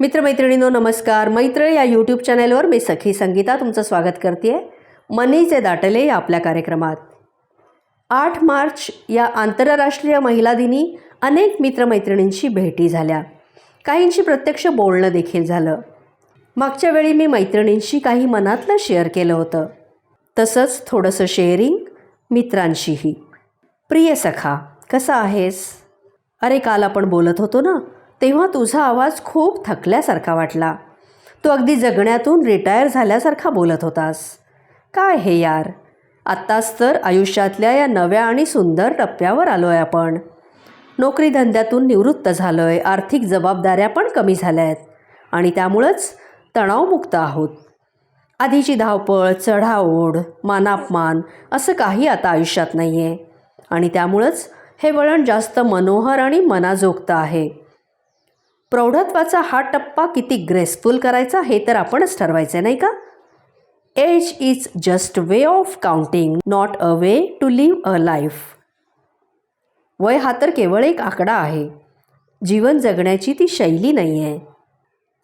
मित्रमैत्रिणींनो नमस्कार. मैत्र या यूट्यूब चॅनेलवर मी सखी संगीता तुमचं स्वागत करते मनीचे दाटले या आपल्या कार्यक्रमात. आठ मार्च या आंतरराष्ट्रीय महिला दिनी अनेक मित्रमैत्रिणींशी भेटी झाल्या. काहींशी प्रत्यक्ष बोलणं देखील झालं. मागच्या वेळी मी मैत्रिणींशी काही मनातलं शेअर केलं होतं. तसंच थोडंसं शेअरिंग मित्रांशीही. प्रिय सखा कसा आहेस? अरे काल आपण बोलत होतो ना तेव्हा तुझा आवाज खूप थकल्यासारखा वाटला. तू अगदी जगण्यातून रिटायर झाल्यासारखा बोलत होतास. काय हे यार? आत्ताच तर आयुष्यातल्या या नव्या आणि सुंदर टप्प्यावर आलो आहे आपण. नोकरी धंद्यातून निवृत्त झालो आहे आर्थिक जबाबदाऱ्या पण कमी झाल्या आहेत आणि त्यामुळंच तणावमुक्त आहोत. आधीची धावपळ चढाओढ मानापमान असं काही आता आयुष्यात नाही आहे आणि त्यामुळंच हे वळण जास्त मनोहर आणि मनाजोगतं आहे. प्रौढत्वाचा हा टप्पा किती ग्रेसफुल करायचा हे तर आपणच ठरवायचं नाही का? Age is just way of counting not a way to live a life वय हा तर केवळ एक आकडा आहे. जीवन जगण्याची ती शैली नाही आहे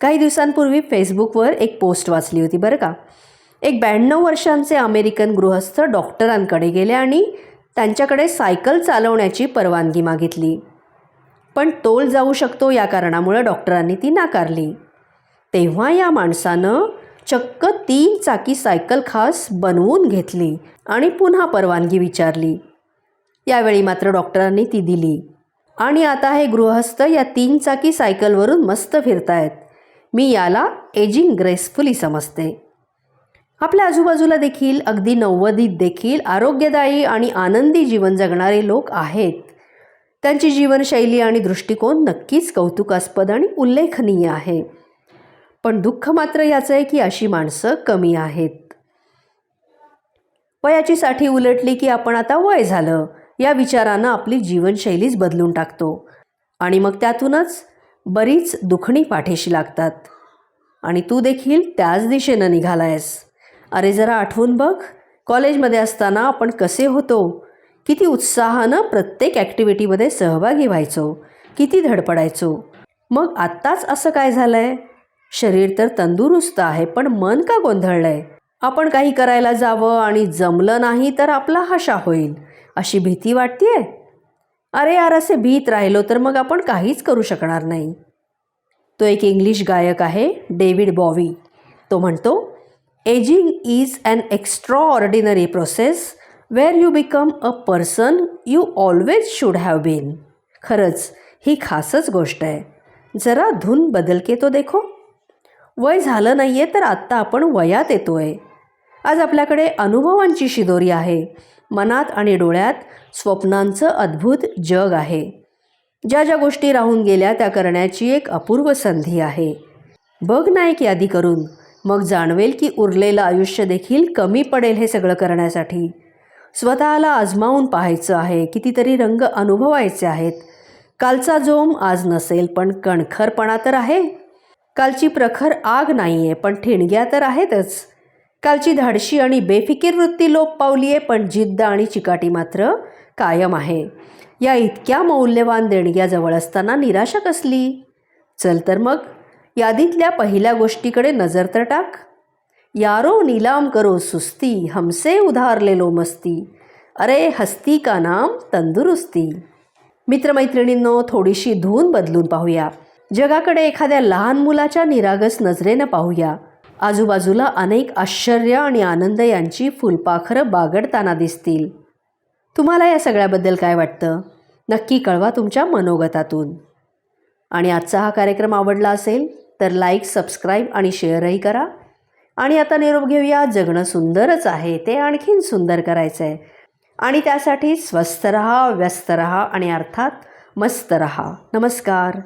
काही दिवसांपूर्वी फेसबुकवर एक पोस्ट वाचली होती बरं का? एक ब्याण्णव वर्षांचे अमेरिकन गृहस्थ डॉक्टरांकडे गेले आणि त्यांच्याकडे सायकल चालवण्याची परवानगी मागितली. पण तोल जाऊ शकतो या कारणामुळं डॉक्टरांनी ती नाकारली. तेव्हा या माणसानं चक्क तीन चाकी सायकल खास बनवून घेतली आणि पुन्हा परवानगी विचारली. यावेळी मात्र डॉक्टरांनी ती दिली. आणि आता हे गृहस्थ या तीन चाकी सायकलवरून मस्त फिरतायत. मी याला एजिंग ग्रेसफुली समजते. आपल्या आजूबाजूला देखील अगदी नव्वदीत देखील आरोग्यदायी आणि आनंदी जीवन जगणारे लोक आहेत. त्यांची जीवनशैली आणि दृष्टिकोन नक्कीच कौतुकास्पद आणि उल्लेखनीय आहे. पण दुःख मात्र याचं आहे की अशी माणसं कमी आहेत. वयाची साठी उलटली की आपण आता वय झालं या विचारानं आपली जीवनशैलीच बदलून टाकतो. आणि मग त्यातूनच बरीच दुखणी पाठीशी लागतात. आणि तू देखील त्याच दिशेनं निघालायस. अरे जरा आठवून बघ कॉलेजमध्ये असताना आपण कसे होतो किती उत्साहानं प्रत्येक ॲक्टिव्हिटीमध्ये सहभागी व्हायचो किती धडपडायचो. मग आत्ताच असं काय झालं आहे शरीर तर तंदुरुस्त आहे पण मन का गोंधळलं आहे आपण काही करायला जावं आणि जमलं नाही तर आपला हशा होईल अशी भीती वाटते अरे यार असे भीत राहिलो तर मग आपण काहीच करू शकणार नाही. तो एक इंग्लिश गायक आहे डेव्हिड बॉवी. तो म्हणतो ageing is an extraordinary process where you become a person you always should have been खरंच ही खासच गोष्ट आहे. जरा धून बदलके तो देखो. वय झालं नाही आहे तर आत्ता आपण वयात येतो आहे आज आपल्याकडे अनुभवांची शिदोरी आहे. मनात आणि डोळ्यात स्वप्नांचं अद्भुत जग आहे. ज्या ज्या गोष्टी राहून गेल्या त्या करण्याची एक अपूर्व संधी आहे. बघ ना एक यादी करून. मग जाणवेल की उरलेलं आयुष्य देखील कमी पडेल हे सगळं करण्यासाठी. स्वतःला आजमावून पाहायचं आहे कितीतरी रंग अनुभवायचे आहेत. कालचा जोम आज नसेल पण कणखरपणा तर आहे. कालची प्रखर आग नाही आहे पण ठिणग्या तर आहेतच. कालची धाडशी आणि बेफिकीर वृत्ती लोप पावली आहे पण जिद्द आणि चिकाटी मात्र कायम आहे. या इतक्या मौल्यवान देणग्या जवळ असताना निराशा कसली? चल तर मग यादीतल्या पहिल्या गोष्टीकडे नजर तर टाक. यारो नीलाम करो सुस्ती हमसे उधार ले लो मस्ती। अरे हस्ती का नाम तंदुरुस्ती। मित्रमैत्रिणींनो थोडीशी धून बदलून पाहूया. जगाकडे एखाद्या लहान मुलाच्या निरागस नजरेनं पाहूया. आजूबाजूला अनेक आश्चर्य आणि आनंद यांची फुलपाखरं बागडताना दिसतील. तुम्हाला या सगळ्याबद्दल काय वाटतं? नक्की कळवा तुमच्या मनोगतातून. आणि आजचा हा कार्यक्रम आवडला असेल तर लाईक सबस्क्राईब आणि शेअरही करा. आणि आता निरोप घेऊया. जगणं सुंदरच आहे ते आणखीन सुंदर करायचं आहे आणि त्यासाठी स्वस्थ रहा व्यस्त रहा आणि अर्थात मस्त रहा. नमस्कार.